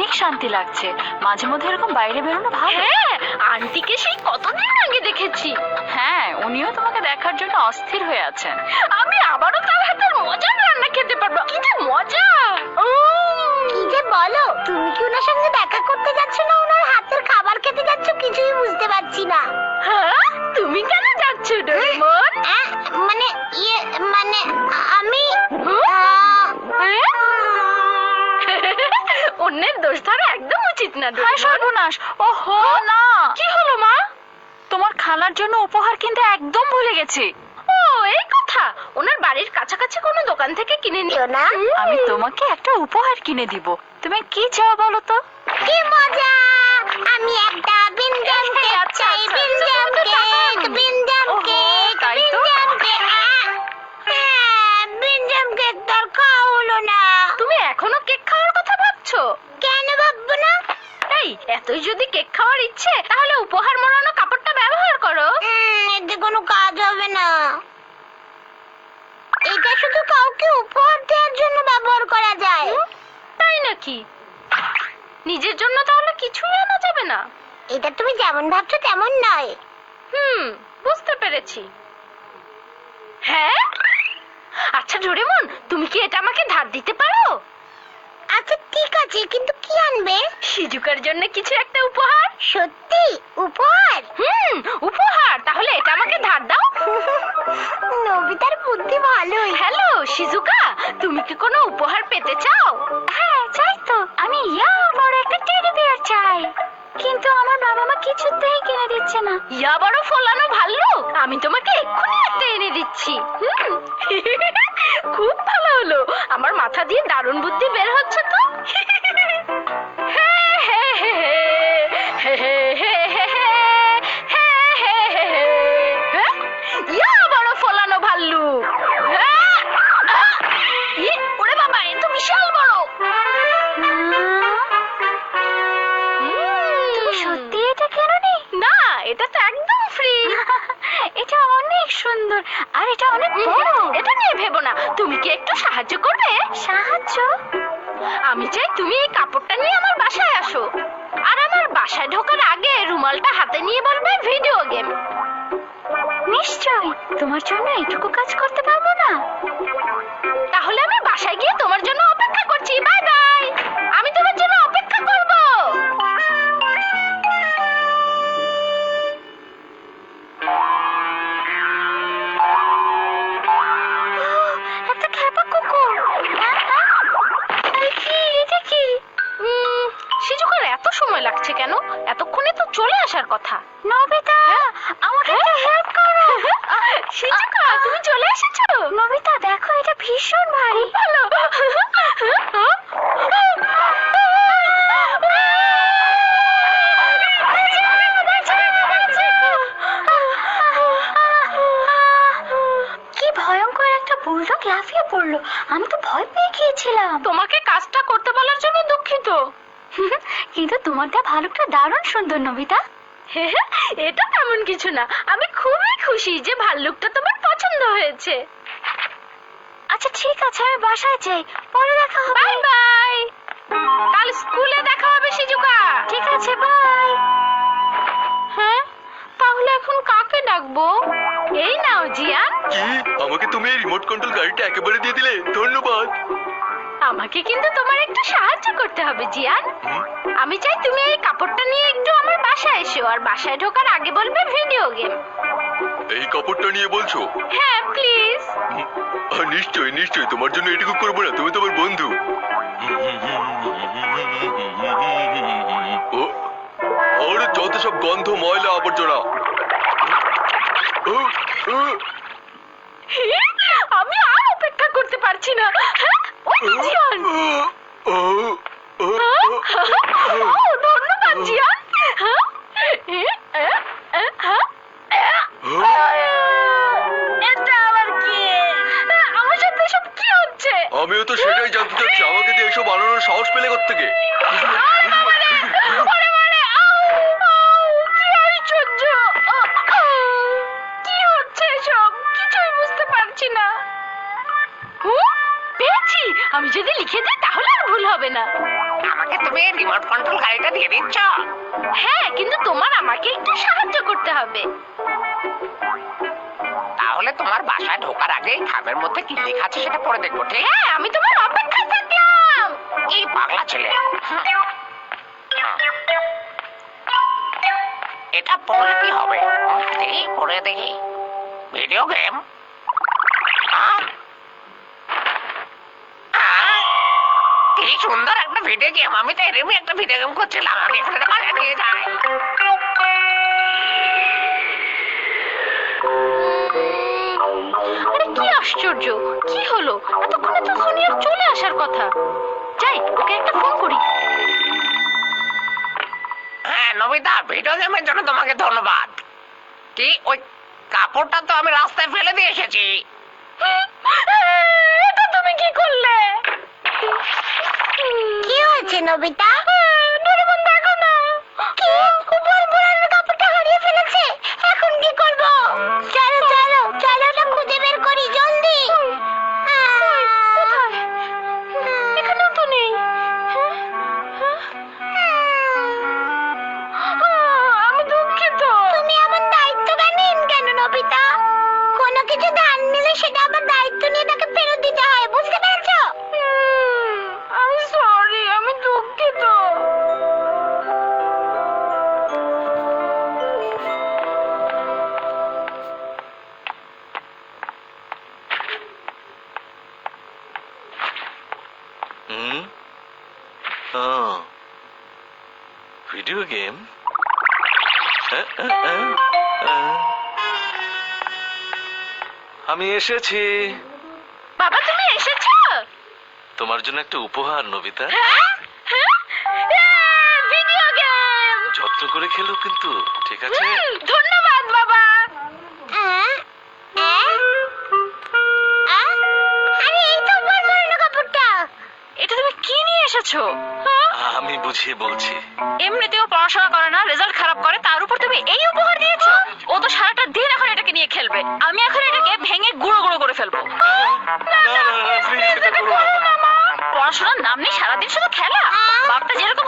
অনেক শান্তি লাগছে। মাঝে মধ্যে এরকম বাইরে বেরোনো ভালো। হ্যাঁ আন্টিকে সেই কতদিন আগে দেখেছি। হ্যাঁ উনিও তোমাকে দেখার জন্য অস্থির হয়ে আছেন। আমি আবারও তার হাতের মজার রান্না খেতে পারব। কি যে মজা! ও কি যে বলো তুমি কি ওনার সঙ্গে দেখা করতে যাচ্ছ না ওনার সর্বনাশ। ওহো না। কি হলো মা? তোমার খালার জন্য উপহার কিনতে একদম ভুলে গেছি। ও এই কথা। ওনার বাড়ির কাছাকাছি কোনো দোকান থেকে কিনে নিও না আমি তোমাকে একটা উপহার কিনে দিব। তুমি কি চাও বলো তো? কি মজা! আমি একটা নাকি নিজের জন্য তাহলে কিছুই আনা যাবে না। এটা তুমি যেমন ভাবছ তেমন নয়। হুম বুঝতে পেরেছি। হ্যাঁ? আচ্ছা ডোরেমন তুমি কি এটা আমাকে ধার দিতে পারো? আচ্ছা ঠিক আছে কিন্তু কি আনবে? শিজুকার জন্য কিছু একটা উপহার? সত্যি? উপহার? হুম উপহার। তাহলে এটা আমাকে ধার দাও। নবিতার বুদ্ধি ভালোই। হ্যালো শিজুকা তুমি কি কোনো উপহার পেতে চাও? দিচ্ছে না। ইয়া বড় ফলানো ভাল্লুক। আমি তোমাকে এক্ষুনি একটা এনে দিচ্ছি। খুব ভালো হলো। আমার মাথা দিয়ে দারুণ বুদ্ধি বের হচ্ছে তো। হে হে হে হে হ্যাঁ, সুন্দর। আর এটা অনেক বড়। এটা নিয়ে ভেবো না। তুমি কি একটু সাহায্য করবে? সাহায্য? আমি চাই তুমি এই কাপড়টা নিয়ে আমার বাসায় আসো। আর আমার বাসায় ঢোকার আগে রুমালটা হাতে নিয়ে বলবে ভিডিও গেম। নিশ্চয় তোমার জন্য এটুকু কাজ করতে পারব না। তাহলে আমি বাসায় গিয়ে তোমার জন্য অপেক্ষা করছি। Bye bye. কথা। নবিতা আমাকে একটা হেল্প করো। শিজুকা তুমি চলে এসেছ। নবিতা দেখো এটা ভীষণ ভারী। ভালো। কি ভয়ঙ্কর একটা বুলডগ লাফিয়ে পড়ল। আমি তো ভয় পেয়ে গিয়েছিলাম। তোমাকে কাজটা করতে বলার জন্য দুঃখিত। কিন্তু তোমার ভালুকটা দারুণ সুন্দর নবিতা। এটা তেমন কিছু না। আমি খুবই খুশি যে ভাল্লুকটা তোমার পছন্দ হয়েছে। আচ্ছা ঠিক আছে আমি বাসায় যাই। পরে দেখা হবে। Bye bye. কাল স্কুলে দেখা হবে শিজুকা ঠিক আছে বাই। হ্যাঁ? তাহলে এখন কাকে ডাকবো? এই নাও জিয়ান। কি আমাকে তুমি এই রিমোট কন্ট্রোল গাড়িটা একেবারে দিয়ে দিলে। ধন্যবাদ। আমাকে কিন্তু তোমার একটু সাহায্য করতে হবে জিয়ান। আমি চাই তুমি এই কাপড়টা নিয়ে একটু আমার বাসায় এসো আর বাসায় ঢোকার আগে বলবে ভিডিও গেম। এই কাপড়টা নিয়ে বলছো? হ্যাঁ প্লিজ। নিশ্চয়ই নিশ্চয়ই তোমার জন্য এটুকু করব না তুমি তো আমার বন্ধু। ও আরে যত সব গন্ধ ময়লা আবর্জনা। আমি আর অপেক্ষা করতে পারছি না। আমিও তো সেটাই জানতে চাচ্ছি। আমাকে দিয়ে এসব বানানোর সাহস পেলে থেকে আমি যদি লিখে দিই তাহলে আর ভুল হবে না। আমাকে তুমি রিমোট কন্ট্রোল গাড়িটা দিয়ে দিচ্ছ? হ্যাঁ কিন্তু তোমার আমাকে একটু সাহায্য করতে হবে। তাহলে তোমার বাসায় ঢোকার আগেই খামের মধ্যে কি লেখা আছে সেটা পড়ে দেখব ঠিক? হ্যাঁ আমি তোমার অপেক্ষায় থাকলাম। এই পাগলা ছেলে। এটা পড়লে কি হবে? এই দেখি পড়ে দেখি। ভিডিও গেম কি সুন্দর একটা ভিডিও গেম আমি তো এরমই একটা ভিডিও গেম করছিলাম। আমি এখানে বাজারে নিয়ে যাই আরে কি আশ্চর্য! কি হলো? এতক্ষণে তো সোনিয়ার চলে আসার কথা। যাই ওকে একটা ফোন করি। হ্যাঁ নবিতা ভিডিও গেমের জন্য তোমাকে ধন্যবাদ। কি? ওই কাপড়টা তো আমি রাস্তায় ফেলে দিয়ে এসেছি। এটা তুমি কি করলে? কি হয়েছে নবিতা? ভিডিও গেম আমি এসেছি। বাবা তুমি এসেছ? তোমার জন্য একটা উপহার নবিতা। হ্যাঁ? হ্যাঁ? ভিডিও গেম যত্ন করে খেলো কিন্তু ঠিক আছে? ধন্যবাদ বাবা? আরে এই তো কাপড়টা। এটা তুমি কি নিয়ে এসেছ? হ্যাঁ? আমি বুঝিয়ে বলছি এমনিতেও পড়াশোনা করে না রেজাল্ট খারাপ করে তার উপর তুমি এই উপহার দিয়েছ ও তো সারাটা দিন এখন এটাকে নিয়ে খেলবে আমি এখন এটাকে ভেঙে গুঁড়ো গুঁড়ো করে ফেলব না না না প্লিজ এটা করো না পড়াশোনার নাম নেই সারাদিন শুধু খেলা বাপটা যেরকম